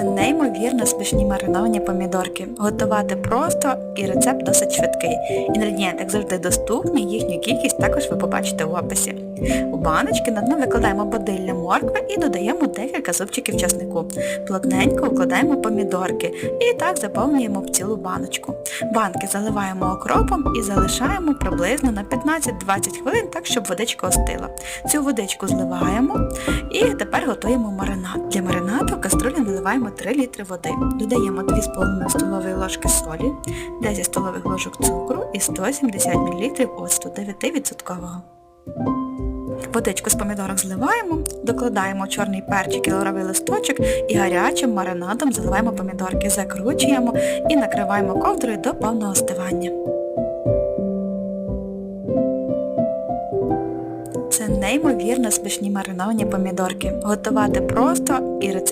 Це неймовірно смачні мариновані помідорки. Готувати просто і рецепт досить швидкий. Інгредієнти, як завжди, доступні, їхню кількість також ви побачите в описі. У баночки на дно викладаємо бодилля моркви і додаємо декілька зубчиків часнику. Плотненько укладаємо помідорки і так заповнюємо в цілу баночку. Банки заливаємо окропом і залишаємо приблизно на 15-20 хвилин, так щоб водичка остила. Цю водичку зливаємо і тепер готуємо маринад. Для маринаду каструлю наливаємо 3 літри води. Додаємо 2,5 столової ложки солі, 10 столових ложок цукру і 170 мл оцту 9%. Водичку з помідорок зливаємо, докладаємо чорний перчик і лавровий листочок і гарячим маринадом заливаємо помідорки, закручуємо і накриваємо ковдрою до повного остивання. Неймовірно смачні мариновані помідорки. Готувати просто і рецепт